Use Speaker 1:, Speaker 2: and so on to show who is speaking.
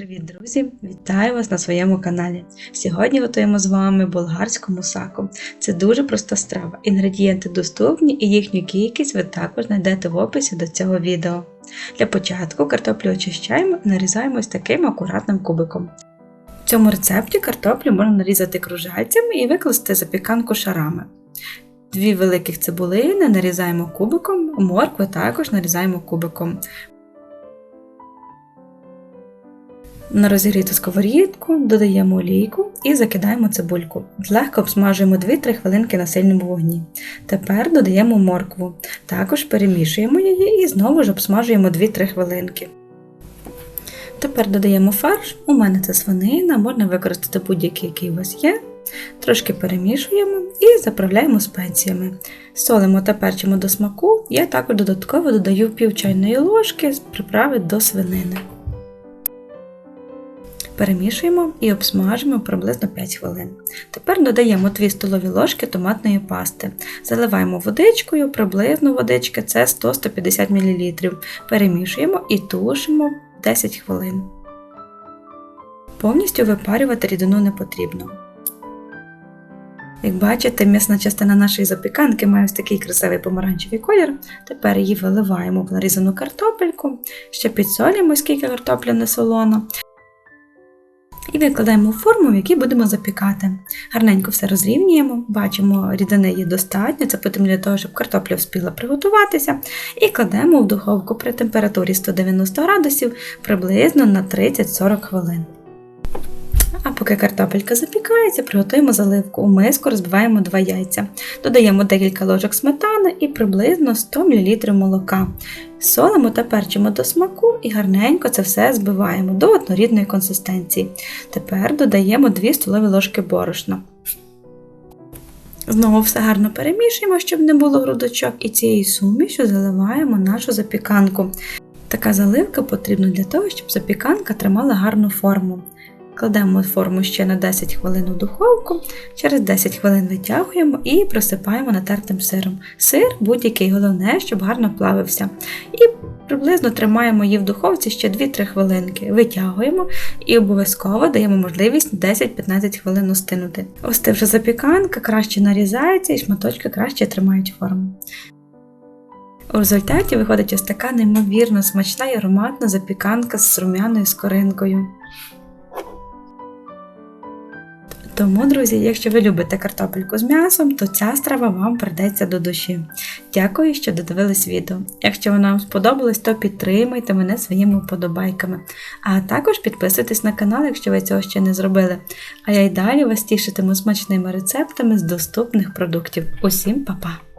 Speaker 1: Привіт, друзі! Вітаю вас на своєму каналі. Сьогодні готуємо з вами болгарську мусаку. Це дуже проста страва. Інгредієнти доступні і їхню кількість ви також знайдете в описі до цього відео. Для початку картоплю очищаємо і нарізаємо ось таким акуратним кубиком. В цьому рецепті картоплю можна нарізати кружальцями і викласти запіканку шарами. Дві великих цибулини нарізаємо кубиком, моркву також нарізаємо кубиком. На розігріту сковорідку додаємо олійку і закидаємо цибульку. Злегка обсмажуємо 2-3 хвилинки на сильному вогні. Тепер додаємо моркву. Також перемішуємо її і знову ж обсмажуємо 2-3 хвилинки. Тепер додаємо фарш, у мене це свинина, можна використати будь-який, який у вас є. Трошки перемішуємо і заправляємо спеціями. Солимо та перчимо до смаку, я також додатково додаю пів чайної ложки з приправи до свинини. Перемішуємо і обсмажимо приблизно 5 хвилин. Тепер додаємо 2 столові ложки томатної пасти. Заливаємо водичкою, приблизно водички це 100-150 мл. Перемішуємо і тушимо 10 хвилин. Повністю випарювати рідину не потрібно. Як бачите, м'ясна частина нашої запіканки має ось такий красивий помаранчевий колір. Тепер її виливаємо в нарізану картопельку, ще підсолюємо, скільки картопля не солона. І викладаємо в форму, в якій будемо запікати. Гарненько все розрівнюємо, бачимо, рідини є достатньо, це потрібно для того, щоб картопля встигла приготуватися. І кладемо в духовку при температурі 190 градусів приблизно на 30-40 хвилин. А поки картопелька запікається, приготуємо заливку. У миску розбиваємо 2 яйця. Додаємо декілька ложок сметани і приблизно 100 мл молока. Солимо та перчимо до смаку і гарненько це все збиваємо до однорідної консистенції. Тепер додаємо 2 столові ложки борошна. Знову все гарно перемішуємо, щоб не було грудочок, і цією сумішю заливаємо нашу запіканку. Така заливка потрібна для того, щоб запіканка тримала гарну форму. Кладемо форму ще на 10 хвилин у духовку, через 10 хвилин витягуємо і просипаємо натертим сиром. Сир будь-який, головне, щоб гарно плавився. І приблизно тримаємо її в духовці ще 2-3 хвилинки. Витягуємо і обов'язково даємо можливість 10-15 хвилин остинути. Остивши запіканка, краще нарізається і шматочки краще тримають форму. У результаті виходить ось така неймовірно смачна і ароматна запіканка з рум'яною скоринкою. Тому, друзі, якщо ви любите картопельку з м'ясом, то ця страва вам придеться до душі. Дякую, що додивились відео. Якщо воно вам сподобалось, то підтримайте мене своїми вподобайками. А також підписуйтесь на канал, якщо ви цього ще не зробили. А я й далі вас тішитиму смачними рецептами з доступних продуктів. Усім па-па!